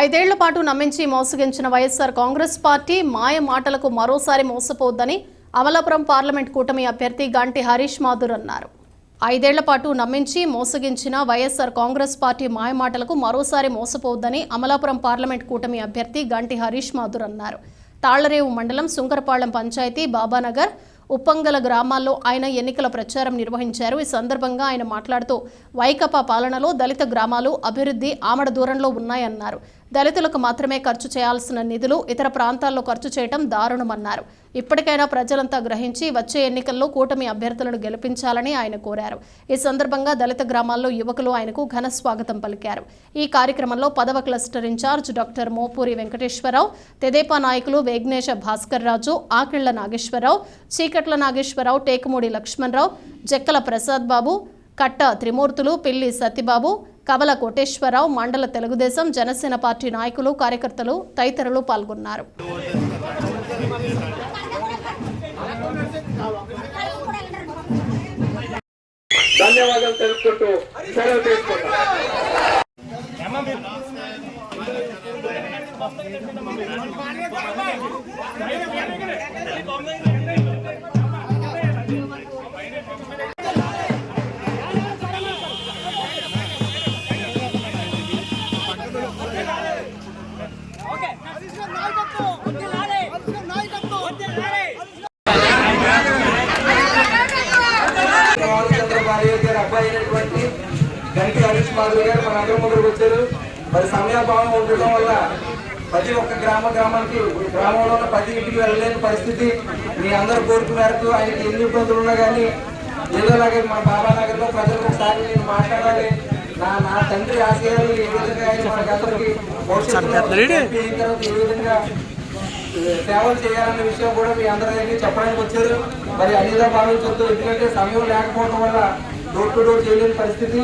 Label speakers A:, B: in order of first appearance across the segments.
A: ఐదేళ్ళ పాటు నమ్మించి మోసగించిన వైఎస్ఆర్ కాంగ్రెస్ పార్టీ మాయ మాటలకు మరోసారి మోసపోవద్దని అమలాపురం పార్లమెంట్ కూటమి అభ్యర్థి గంటి హరీష్ మాధుర్ అన్నారు. ఐదేళ్ళ పాటు నమ్మించి మోసగించిన వైఎస్ఆర్ కాంగ్రెస్ పార్టీ మాయ మాటలకు మరోసారి మోసపోవద్దని అమలాపురం పార్లమెంట్ కూటమి అభ్యర్థి గంటి హరీష్ మాధుర్ అన్నారు. తాళ్ళరేవు మండలం సుంకరపాళెం పంచాయతీ బాబానగర్ ఉప్పంగల గ్రామాల్లో ఆయన ఎన్నికల ప్రచారం నిర్వహించారు. ఈ సందర్భంగా ఆయన మాట్లాడుతూ వైకపా పాలనలో దళిత గ్రామాలు అభివృద్ధి ఆమడ దూరంలో ఉన్నాయన్నారు. దళితులకు మాత్రమే ఖర్చు చేయాల్సిన నిధులు ఇతర ప్రాంతాల్లో ఖర్చు చేయడం దారుణమన్నారు. ఇప్పటికైనా ప్రజలంతా గ్రహించి వచ్చే ఎన్నికల్లో కూటమి అభ్యర్థులను గెలిపించాలని ఆయన కోరారు. ఈ సందర్భంగా దళిత గ్రామాల్లో యువకులు ఆయనకు ఘన స్వాగతం పలికారు. ఈ కార్యక్రమంలో పదవ cluster in-charge doctor Mopuri Venkateswara Rao తెదేపా నాయకులు వేగ్నేశ భాస్కర్ రాజు ఆకిళ్ళ నాగేశ్వరరావు చీకట్ల నాగేశ్వరరావు టేకుమూడి లక్ష్మణరావు జక్కల ప్రసాద్ బాబు కట్ట త్రిమూర్తులు పిల్లి సత్యబాబు కవల కోటేశ్వరరావు మండల తెలుగుదేశం జనసేన పార్టీ నాయకులు కార్యకర్తలు తదితరులు పాల్గొన్నారు.
B: ధన్యవాదాలు తెలుపుకుంటూ సెలవు తీసుకుంటాం. రామచంద్ర మాధురి గారు మన అందరి ముందుకు వచ్చారు. మరి సమయాభావం ఉండటం వల్ల ప్రతి ఒక్క గ్రామ గ్రామానికి గ్రామంలో ఉన్న ప్రతి ఇంటికి వెళ్ళలేని పరిస్థితి మీ అందరి కోరిక మేరకు ఆయనకి ఎన్ని ఇబ్బందులు ఉన్నా కానీ ఏదోలాగే మన బాబా నగర్లో ప్రజలకు ఒకసారి నేను మాట్లాడాలి. నా నా తండ్రి ఆశయాలు ఏ విధంగా ఆయన ఎంపీ అయిన తర్వాత ఏ విధంగా సేవలు చేయాలనే విషయం కూడా మీ అందరికీ చెప్పడానికి వచ్చారు. మరి అనిదా భావించొద్దు. ఎందుకంటే సమయం లేకపోవడం వల్ల డోర్ టు డోర్ చేయలేని పరిస్థితి.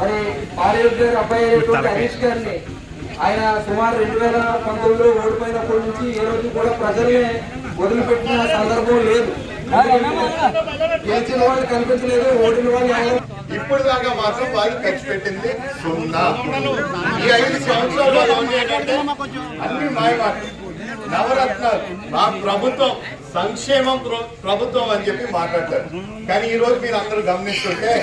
B: మరి పాలేరు గారు అబ్బాయి అయినటువంటి హరీష్ గారిని ఆయన సుమారు రెండు వేల పంతొమ్మిదిలో ఓడిపోయినప్పటి నుంచి ఏ రోజు కూడా ప్రజల్ని వదిలిపెట్టిన సందర్భం లేదు. గెలిచిన వాళ్ళు కనిపించలేదు ఓడిన వాళ్ళు
C: ఇప్పుడు దాకా మాత్రం వాళ్ళు ఖర్చు పెట్టింది సున్నా. ఈ ఐదు సంవత్సరాలు అన్ని మాయమాటలు. నవరత్నాలు. మా ప్రభుత్వం సంక్షేమం ప్రభుత్వం అని చెప్పి మాట్లాడతారు. కానీ ఈ రోజు మీరు అందరూ గమనిస్తుంటే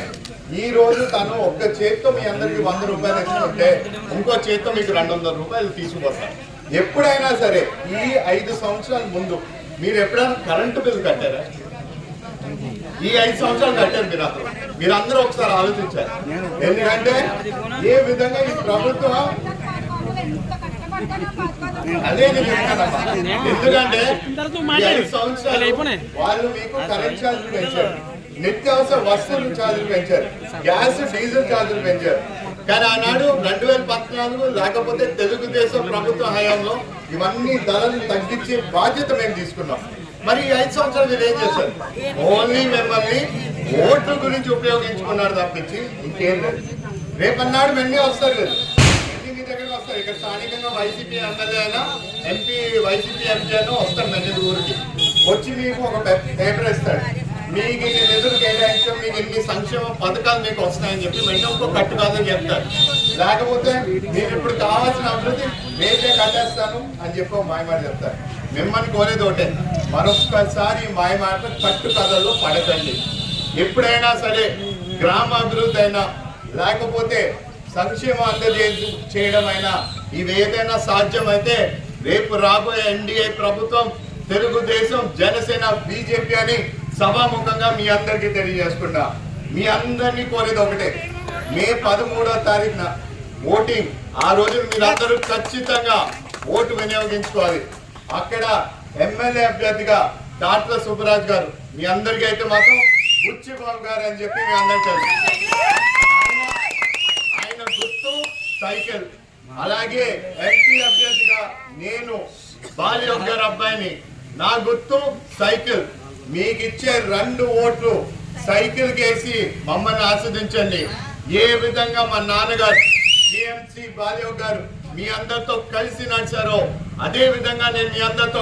C: ఈ రోజు తను ఒక్క చేత్తో మీ అందరికి వంద రూపాయలు ఇస్తుంటే ఇంకో చేత్తో మీకు రెండు వందల రూపాయలు తీసుకుపోతారు. ఎప్పుడైనా సరే ఈ ఐదు సంవత్సరాల ముందు మీరు ఎప్పుడైనా కరెంటు బిల్లు కట్టారా? ఈ ఐదు సంవత్సరాలు కట్టారు మీరు అందరూ మీరు అందరూ ఒకసారి ఆలోచించారు ఎందుకంటే ఏ విధంగా ఈ ప్రభుత్వం ఎందుకంటే వాళ్ళు మీకు కరెంట్ ఛార్జీలు పెంచారు. నిత్యావసర వస్తువులు ఛార్జీలు పెంచారు. గ్యాస్ డీజిల్ ఛార్జీలు పెంచారు. కానీ ఆనాడు రెండు వేల పద్నాలుగు లేకపోతే తెలుగుదేశం ప్రభుత్వ హయాంలో ఇవన్నీ ధరలు తగ్గించే బాధ్యత మేము తీసుకున్నాం. మరి ఈ ఐదు సంవత్సరాలు మీరు ఏం చేశారు? ఓన్లీ మిమ్మల్ని ఓట్ల గురించి ఉపయోగించుకున్నారు తప్పించి ఇంకేం లేదు. రేపన్నాడు వెన్నీ వస్తారు లేదు మీ దగ్గర వస్తారు. ఇక్కడ స్థానికంగా వైసీపీ ఎమ్మెల్యే అయినా ఎంపీ వైసీపీ ఎంపీ అయినా వస్తాడు మెన్నీ ఊరికి. వచ్చి మీకు ఒక పేపర్ ఇస్తాడు. మీకు ఇన్ని నిధులు కేటాయించడం మీకు ఇన్ని సంక్షేమ పథకాలు మీకు వస్తాయని చెప్పి వెంటనే ఇంకో కట్టు కాదని చెప్తారు లేకపోతే మీరు ఇప్పుడు కావాల్సిన అభివృద్ధి నేనే కట్టేస్తాను అని చెప్పి మాయమాట చెప్తారు మిమ్మల్ని కోరేది ఒకటే మరొక్కసారి మాయమాట కట్టు కథల్లో పడకండి. ఎప్పుడైనా సరే గ్రామ అభివృద్ధి అయినా లేకపోతే సంక్షేమం అందజే చేయడం అయినా ఇవేదైనా సాధ్యమైతే రేపు రాబోయే ఎన్డీఏ ప్రభుత్వం తెలుగుదేశం జనసేన బీజేపీ అని సభాముఖంగా మీ అందరికీ తెలియజేసుకున్నా మీ అందరినీ కోరేది ఒకటే. మే పదమూడో తారీఖున ఓటింగ్. ఆ రోజు మీరందరూ ఖచ్చితంగా ఓటు వినియోగించుకోవాలి. అక్కడ ఎమ్మెల్యే అభ్యర్థిగా డాక్టర్ సుబ్బరాజ్ గారు మీ అందరికీ అయితే మాత్రం బుచ్చిబాబు గారు అని చెప్పి మీ అందరికీ గుర్తు సైకిల్. అలాగే ఎంపీ అభ్యర్థిగా నేను బాల్యం గారి అబ్బాయిని. నా గుర్తు సైకిల్. మీకు ఇచ్చే రెండు ఓట్లు సైకిల్ కేసి మమ్మల్ని ఆస్వాదించండి. ఏ విధంగా మా నాన్నగారు టిఎంసి బాల్యం గారు మీ అందరితో కలిసి నడిచారో అదే విధంగా నేను మీ అందరితో